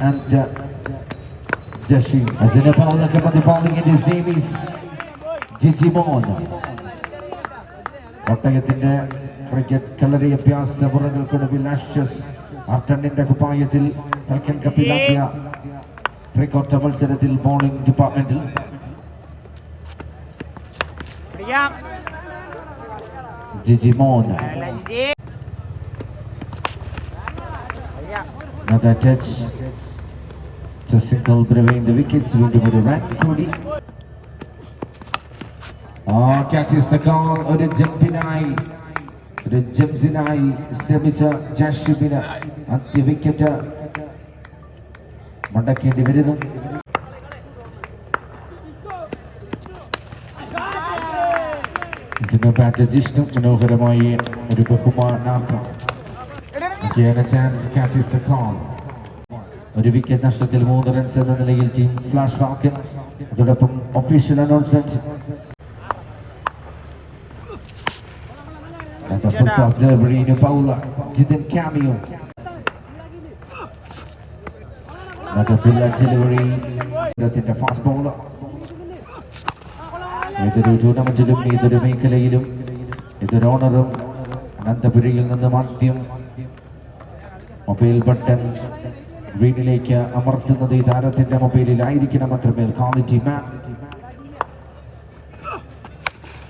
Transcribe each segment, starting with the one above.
And uh, Jashim as in a ball like the bowling in his name is Jijimon ഒട്ടകത്തിന്റെ cricket കളരി അഭ്യാസ മുറകൾക്കൊടുവിൽ Ashes ആർട്ടണിന്റെ കുപ്പായത്തിൽ തൽക്കൻ കപ്പിലാക്കിയ പ്രീ മത്സരത്തിൽ ബോളിംഗ് ഡിപ്പാർട്ട്മെന്റിൽ Jijimon ലഞ്ചി Another touch. Just single braving the wickets. വീണ്ടും ഒരു റൺ കൂടി ആ catches the call. ഒരു ജമ്പിനായി ഒരു ജംസിനായി ശ്രമിച്ച ജാഷിബിന് അന്ത്യ വിക്കറ്റ് മടക്കേണ്ടി വരുന്നു ഇതിന് ബാറ്റ് ജിഷ്ണു മനോഹരമായി ഒരു ബഹുമാനാർത്ഥം chance catches the call. ഒരു വിക്കറ്റ് നഷ്ടത്തിൽ മൂന്ന് റൺസ് എന്ന നിലയിൽ ടീം ഫ്ലാഷ് ഫാക്കൻ അതോടൊപ്പം official announcement the foot of Derbrino Paula, didn't cameo. Another bullet delivery. ഇടത്തിന്റെ ഫാസ്റ്റ് ബോളർ ഏതൊരു ടൂർണമെന്റിലും ഏതൊരു മേഖലയിലും ഏതൊരു ഓണറും അനന്തപുരിയിൽ നിന്ന് ആദ്യം മൊബൈൽ ബട്ടൺ വീട്ടിലേക്ക് അമർത്തുന്നത് ഈ താരത്തിന്റെ മൊബൈലിൽ ആയിരിക്കണം അത്രമേൽ. ക്വാളിറ്റി മാൻ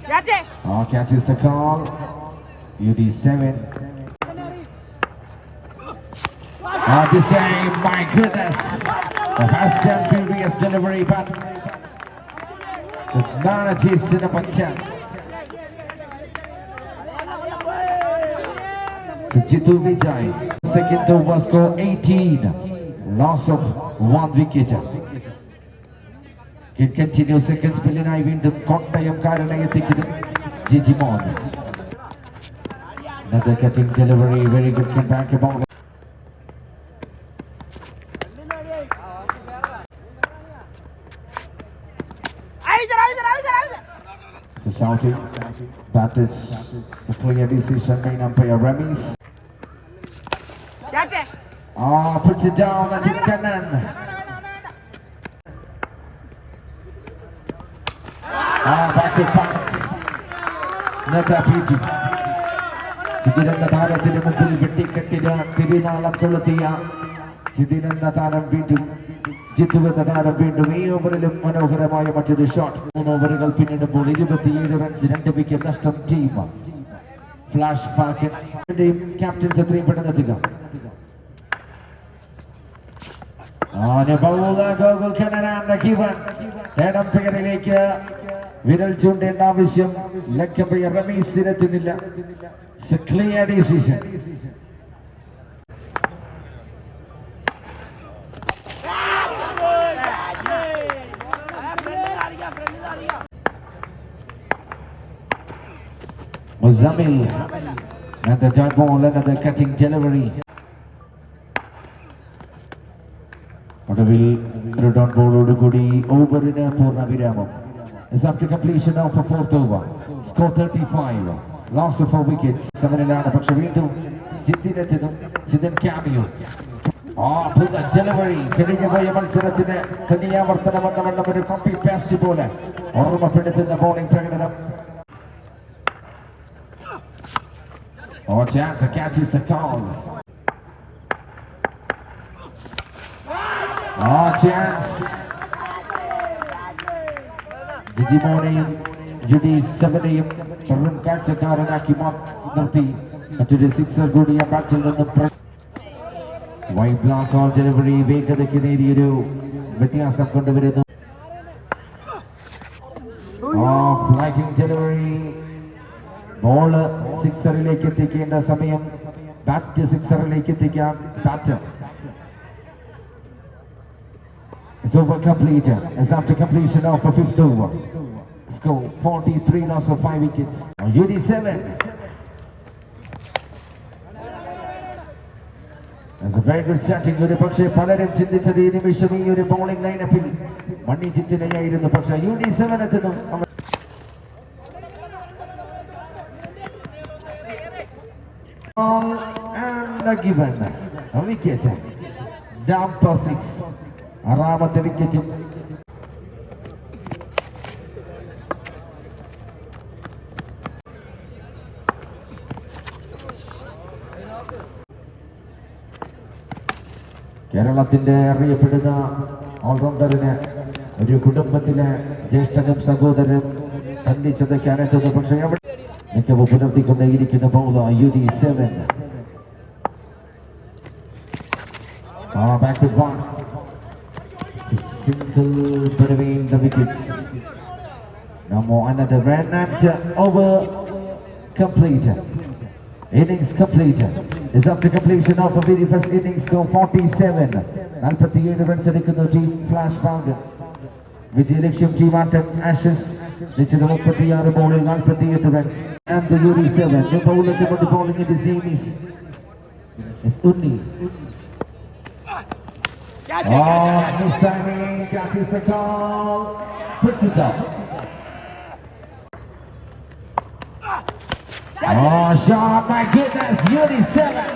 ക്യാച്ച് ആ catches the call. UD7 Ah, this time, my goodness, the fast and furious delivery, but the manages in number 10. So Jitu Vijay, second over score 18, loss of one wicket. Can continue seconds ബില്ലിനായി വീണ്ടും കോട്ടയം കാരനെ എത്തിക്കുന്നു ജിജി മോൻ Another cutting delivery, very good comeback ball. penalty. That is the clear decision made umpire Remis. Oh, puts it down, Najib Kanan. Ah, back to bounce. Nata Beauty. ಚಿದಿರಂದ ತಾರ ತಿರುಮುಕ್ಕಿಲ್ ಗಟ್ಟಿ ಕಟ್ಟಿದ ತಿರಿನಾಳ ಕೊಳತಿಯ ಚಿದಿರಂದ ತಾರ beat എന്ന താരം വീണ്ടും ഈ ഓവറിലും മനോഹരമായ മറ്റൊരു ഷോട്ട് മൂന്ന് ഓവറുകൾ പിന്നിടുമ്പോൾ ഇരുപത്തിയേഴ് റൺസ് രണ്ട് വിക്കറ്റ് നഷ്ടം ടീം ഫ്ലാഷ് പാക്കിന്റെയും ക്യാപ്റ്റൻസ് എത്രയും പെട്ടെന്ന് എത്തുക. പേരിലേക്ക് വിരൽ ചൂണ്ടേണ്ട ആവശ്യം. ലക്കമ്പയർ റമീസിനെത്തുന്നില്ല. Clear decision Muzamil and the dot ball another cutting delivery. ഒടുവിൽ ഒരു ഡോൺ ബോളോട് കൂടി ഓവറിന് പൂർണ വിരാമം It's after completion of a fourth over. Score 35. Loss of four wickets. സെവനിലാണ് പക്ഷെ വീണ്ടും ജിത്തിനെത്തുന്നു ജിതൻ ക്യാമിയോ പുതിയ ഡെലിവറി കഴിഞ്ഞ പോയ മത്സരത്തിന് തനിയാവർത്തനം എന്ന വണ്ണം ഒരു കോപ്പി പേസ്റ്റ് പോലെ ഓർമ്മപ്പെടുത്തുന്ന ബോളിംഗ് പ്രകടനം Oh, chance catches the call. Oh, chance. ജിജിമോനെയും ജുഡി സെവനെയും വെറും കാഴ്ചക്കാരനാക്കി മാ- നിർത്തി മറ്റൊരു സിക്സർ കൂടിയ ബാറ്റിൽ നിന്നും വൈറ്റ് ബ്ലാക്ക് ഓൾ ഡെലിവറി വേഗതയ്ക്ക് നേരിയൊരു വ്യത്യാസം കൊണ്ടുവരുന്നു ഫ്ലൈറ്റിംഗ് ഡെലിവറി ബോൾ സിക്സറിലേക്ക് എത്തിക്കേണ്ട സമയം ബാറ്റ് സിക്സറിലേക്ക് എത്തിക്കാൻ bat It's over complete. It's after completion of a fifth over. Score 43 loss of 5 wickets. UD7. That's a very good setting. ഒരു പക്ഷേ പലരും ചിന്തിച്ചത് ഈ നിമിഷം ഈ ഒരു ബോളിംഗ് ലൈനപ്പിൽ മണ്ണി ചിന്തനയായിരുന്നു പക്ഷേ യു ഡി സെവൻ എത്തുന്നു Ball wicket. Down for six. ആറാമത്തെ വിക്കറ്റും കേരളത്തിന്റെ അറിയപ്പെടുന്ന ഓൾറൗണ്ടറിന് ഒരു കുടുംബത്തിലെ ജ്യേഷ്ഠനും സഹോദരനും ഖണ്ഡിച്ചതൊക്കെയാണെത്തുന്നത് പക്ഷേ അവിടെ മികവ് പുലർത്തിക്കൊണ്ടേയിരിക്കുന്ന bowler U seven Ah, back to one. Single between the wickets. Now more another run and uh, over completed. Innings completed. Is up to completion of a very first innings score 47. 47 runs എടുക്കുന്നു team flash ഫാൽഗൻ വിജയലക്ഷ്യം team ആട്ടം Ashes നിശ്ചിത മുപ്പത്തിയാറ് ബോളിൽ നാൽപ്പത്തിയെട്ട് runs and Yuri seven ബൗളിലേക്ക് കൊണ്ട് bowling in team is is oh, Oh, this timing catches the call, puts it up. Oh, shot, my goodness, Yuri 7.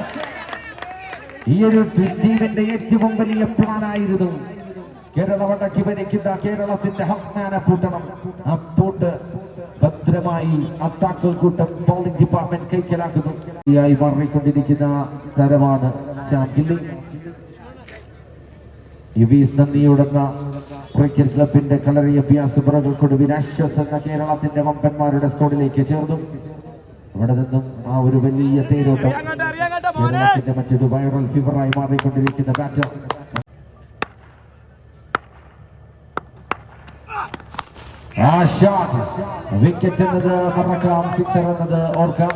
ഈ ഒരു ടീമിന്റെ ഏറ്റവും വലിയ പ്ലാനായിരുന്നു. കേരള വടക്കി ഭരിക്കുന്ന കേരളത്തിന്റെ ഹക്മാനെ പൂട്ടണം. ആ പൂട്ട് ഭദ്രമായി അത്താക്കൾ കൂട്ടം ബൗളിംഗ് ഡിപ്പാർട്ട്മെന്റ് കൈക്കലാക്കുന്നു. മാറിക്കൊണ്ടിരിക്കുന്ന തരമാണ് ശ്യാം ഗില്ലി. യുവീസ് നന്ദിയോടുന്ന ക്രിക്കറ്റ് ക്ലബിന്റെ കളറി അഭ്യാസ പുറകൾക്കൊടുവിൽ അശ്വസ് എന്ന കേരളത്തിന്റെ വമ്പന്മാരുടെ സ്കോഡിലേക്ക് ചേർന്നു. അവിടെ നിന്നും ആ ഒരു വലിയ തേരോട്ടം കേരളത്തിന്റെ മറ്റൊരു വൈറൽ ഫീവറായി മാറിക്കൊണ്ടിരിക്കുന്ന ബാറ്റർ ആ ഷോട്ട് വിക്കറ്റ് എന്നത് മറക്കാം. സിക്സർ എന്നത് ഓർക്കാം.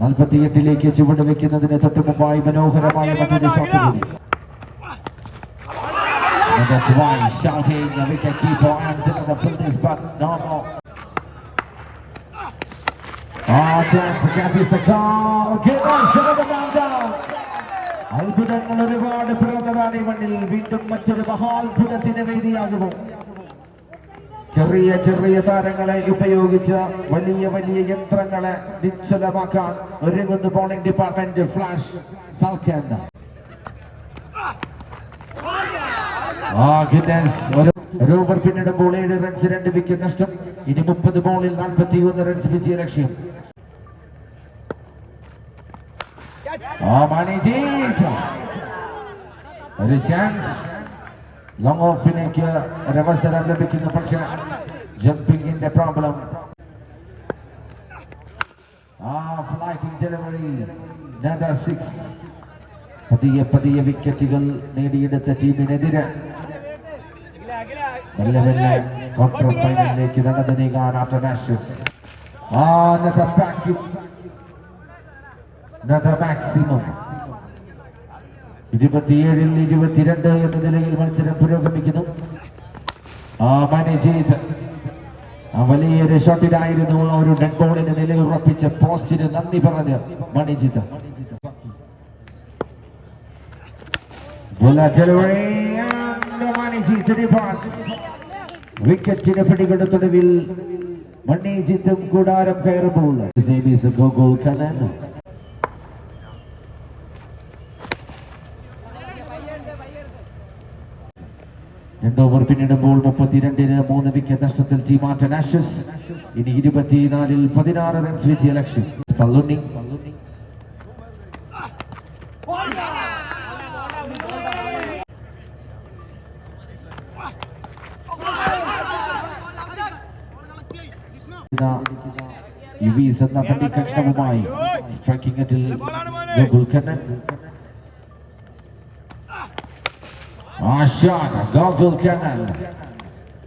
നാൽപ്പത്തിയെട്ടിലേക്ക് ചുവട് വെക്കുന്നതിന് തൊട്ട് മുമ്പായി മനോഹരമായ മറ്റൊരു ഷോട്ട് കൂടി. Another twice shouting a wicket keeper and the fill this but no more. Oh, chance catches the call. Get on, Goodness, the man down. അത്ഭുതങ്ങൾ ഒരുപാട് പിറന്നതാണ് ഈ മണ്ണിൽ വീണ്ടും മറ്റൊരു മഹാത്ഭുതത്തിന് വേദിയാകുമോ ചെറിയ ചെറിയ താരങ്ങളെ ഉപയോഗിച്ച് വലിയ വലിയ യന്ത്രങ്ങളെ നിശ്ചലമാക്കാൻ ഒരുങ്ങുന്നു ബോളിംഗ് ഡിപ്പാർട്ട്മെന്റ് ഫ്ലാഷ് ഫാൽക്കൻ ആ ഗുഡ്നസ് ഒരു ഒരു പിന്നിടുമ്പോൾ ഏഴ് റൺസ് രണ്ട് വിക്കറ്റ് നഷ്ടം. ഇനി മുപ്പത് ബോളിൽ നാൽപ്പത്തി ഒന്ന് റൺസ് വിജയ ലക്ഷ്യം. ആ മാനേജ് ഒരു ചാൻസ് ലോങ് ഓഫിലേക്ക് ഒരവസരം ലഭിക്കുന്നു. പക്ഷെ ജമ്പിങ്ങിന്റെ പ്രോബ്ലം ആ ഫ്ലൈറ്റിംഗ് ഡെലിവറി സിക്സ് പതിയെ പതിയെ വിക്കറ്റുകൾ നേടിയെടുത്ത ടീമിനെതിരെ മെല്ലെ മെല്ലെ ക്വാർട്ടർ ഫൈനലിലേക്ക് നടന്നു നീങ്ങാൻ അറ്റനാഷ്യസ് another back another maximum ഇരുപത്തിയേഴിൽ ഇരുപത്തിരണ്ട് എന്ന നിലയിൽ മത്സരം പുരോഗമിക്കുന്നു. ആ മാനേജ് ചെയ്ത് വലിയൊരു ഷോട്ടിലായിരുന്നു ആ ഒരു ഡെഡ് ബോളിന് നിലയുറപ്പിച്ച പോസ്റ്റിന് നന്ദി പറഞ്ഞ് മണിജിത്ത് വിക്കറ്റിന് പിടികൊടുത്തൊടുവിൽ മണ്ണീജിത്തും കൂടാരം കയറുമ്പോൾ ഓവർ പിന്നിടുമ്പോൾ മുപ്പത്തിരണ്ടിന് മൂന്ന് വിക്കറ്റ് നഷ്ടത്തിൽ ടീം ആഷസ് ഇനി ഇരുപത്തിനാലിൽ പതിനാറ് റൺസ് വിജയ ലക്ഷ്യം. പള്ളുണ്ണി യുവീസ് എന്ന തണ്ടി കക്ഷണവുമായി സ്ട്രൈക്കിംഗ് അറ്റിൽ ഗോകുൽ കണ്ണൻ ആ shot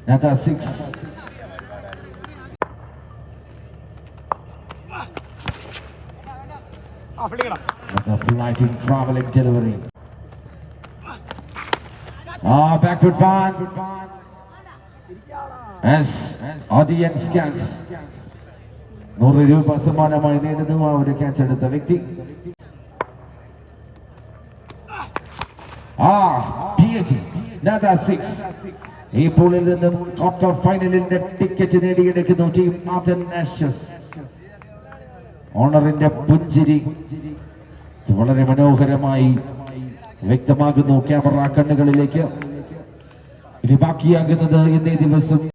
Another six. traveling delivery. Ah, backward one. Audience scans. നൂറ് രൂപ സമ്മാനമായി നേടുന്നു ആ ഒരു ക്യാച്ച് എടുത്ത വ്യക്തി ആ Another six. ഈ പൂളിൽ നിന്നും ക്വാർട്ടർ ഫൈനലിന്റെ ടിക്കറ്റ് നേടിയെടുക്കുന്നു ടീം ആർട്ടൻ ആഷസ് ഓണറിന്റെ പുഞ്ചിരി വളരെ മനോഹരമായി വ്യക്തമാകുന്നു ക്യാമറ കണ്ണുകളിലേക്ക് ഇനി ബാക്കിയാകുന്നത് ഇന്നേ ദിവസം